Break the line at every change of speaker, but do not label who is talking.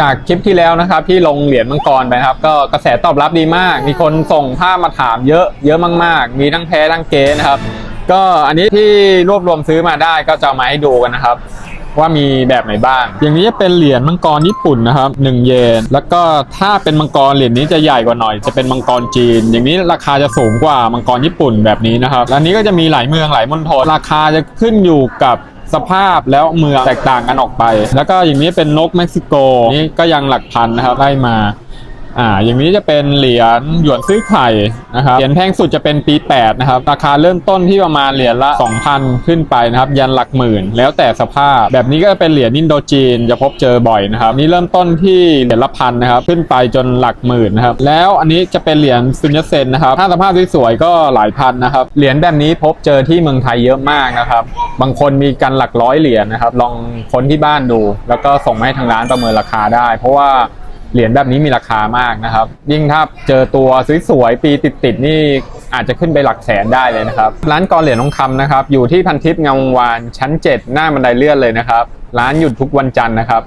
จากคลิปที่แล้วนะครับ ที่ลงเหรียญมังกรไปครับ ก็กระแสตอบรับดีมาก มีคนส่งภาพมาถามเยอะเยอะมาก ๆ มีทั้งแพ้ทั้งเกนะครับ ก็อันนี้ที่รวบรวมซื้อมาได้ก็จะามาให้ดูกันนะครับ ว่ามีแบบไหนบ้าง อย่างนี้จะเป็นเหรียญมังกรญี่ปุ่นนะครับ1เยนแล้วก็ถ้าเป็นมังกรเหรียญนี้จะใหญ่กว่าหน่อย จะเป็นมังกรจีน อย่างนี้ราคาจะสูงกว่ามังกรญี่ปุ่นแบบนี้นะครับและอันนี้ก็จะมีหลายเมืองหลายมณฑลราคาจะขึ้นอยู่กับ สภาพแล้วเมืองแตกต่างกันออกไป แล้วก็อย่างนี้เป็นนกเม็กซิโกนี่ก็ยังหลักพันนะครับไล่มา อ่า อย่างนี้จะเป็นเหรียญหยวนซื้อไข่นะครับ เหรียญแพงสุดจะเป็นปี 8 นะครับ ราคาเริ่มต้นที่ประมาณเหรียญละ 2,000 ขึ้นไปนะครับ ยันหลักหมื่น แล้วแต่สภาพ แบบนี้ก็จะเป็นเหรียญอินโดจีนจะพบเจอบ่อยนะครับ นี่เริ่มต้นที่เหรียญละพันนะครับ ขึ้นไปจนหลักหมื่นนะครับ แล้วอันนี้จะเป็นเหรียญซุนยเซนนะครับ ถ้าสภาพสวยๆก็หลายพันนะครับ เหรียญแบบนี้พบเจอที่เมืองไทยเยอะมากนะครับ บางคนมีกันหลักร้อยเหรียญนะครับ ลองค้นที่บ้านดู แล้วก็ส่งมาให้ทางร้านประเมินราคาได้ เพราะว่า เหรียญแบบนี้มีราคามากนะครับ ยิ่งถ้าเจอตัวสวยๆปีติดๆนี่อาจจะขึ้นไปหลักแสนได้เลยนะครับ ร้านกอเหรียญทองคำนะครับ อยู่ที่พันทิพย์งามวงวานชั้น 7 หน้าบันไดเลื่อนเลยนะครับ ร้านหยุดทุกวันจันทร์นะครับ